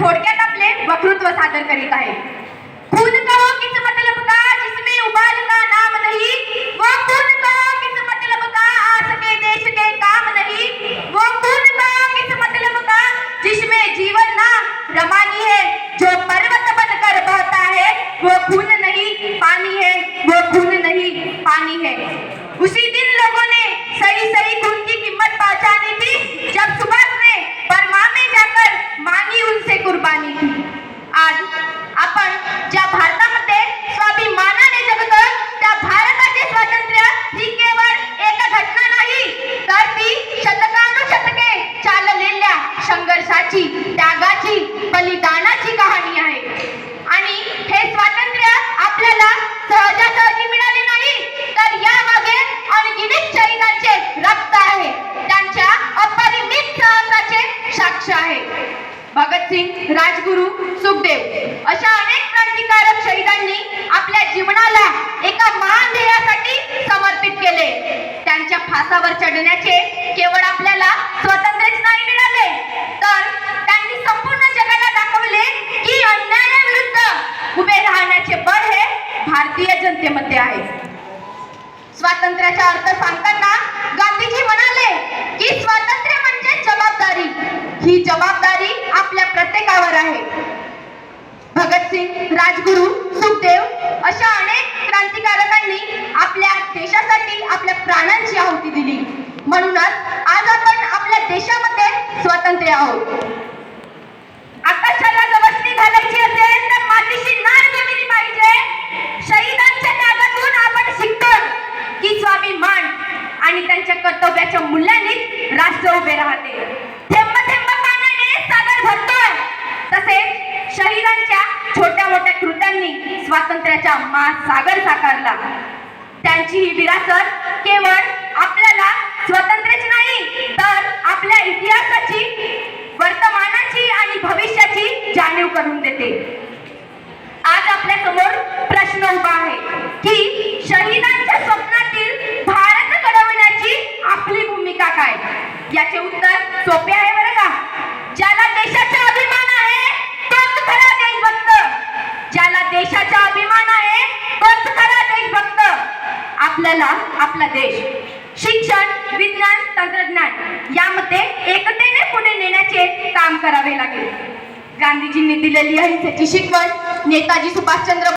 थोडक्यात आपले वक्तृत्व सादर करीत आहे. साक्ष आहे. भगतसिंग राजगुरू सुखदेव अशा अनेक क्रांतिकारक शहीदांनी आपल्या जीवनाला एका महान ध्येयासाठी समर्पित केले. त्यांच्या फासावर चढण्याचे केवळ आपल्याला स्वातंत्र्यच नाही मिळाले तर त्यांनी संपूर्ण जगाला दाखवले की अन्यायाविरुद्ध उभे राहण्याचे बळ हे भारतीय जनतेमध्ये आहे. स्वातंत्र्याचा अर्थ सांगताना गांधीजी म्हणाले की स्वातंत्र्य म्हणजे जबाबदारी. ही जबाबदारी आपल्या प्रत्येकावर आहे. भगतसिंग राजगुरू सुखदेव अशा अनेक क्रांतिकारकांनी आपल्या देशासाठी आपल्या प्राणांची आहुती दिली. म्हणूनच आज आपण आपल्या देशामध्ये स्वतंत्र आहोत. आकाशाला गवसणी घालायची असेल तर मातीशी नाळ जोडली पाहिजे. शहीदांच्या त्यागातून आपण शिकतो की स्वाभिमान आणि त्यांच्या कर्तव्याच्या मूल्यानेच राष्ट्र उभे राहते. शहीदांच्या छोट्या मोठ्या कृत्यांनी स्वातंत्र्याचा महासागर साकारला. त्यांची ही विरासत केवळ आपल्याला स्वातंत्र्याची नाही तर आपल्या इतिहासाची वर्तमानाची आणि भविष्याची जाणीव करून देते आज आपल्यासमोर प्रश्न उभा आहे की शहीदांच्या स्वप्नातील भारत घडवण्याची आपली भूमिका काय याचे उत्तर सोपे आहे बरं का ज्याला देशाचा अभिमान आहे तोच खरा देशभक्त ज्याला देशाचा अभिमान आहे. तोच खरा देशभक्त आपल्याला आपला देश शिक्षण विज्ञान तंत्रज्ञान यामध्ये एकतेने पुढे नेण्याचे काम करावे लागेल. गांधीजींनी दिलेली अहिंसेची शिकवण. नेताजी सुभाषचंद्र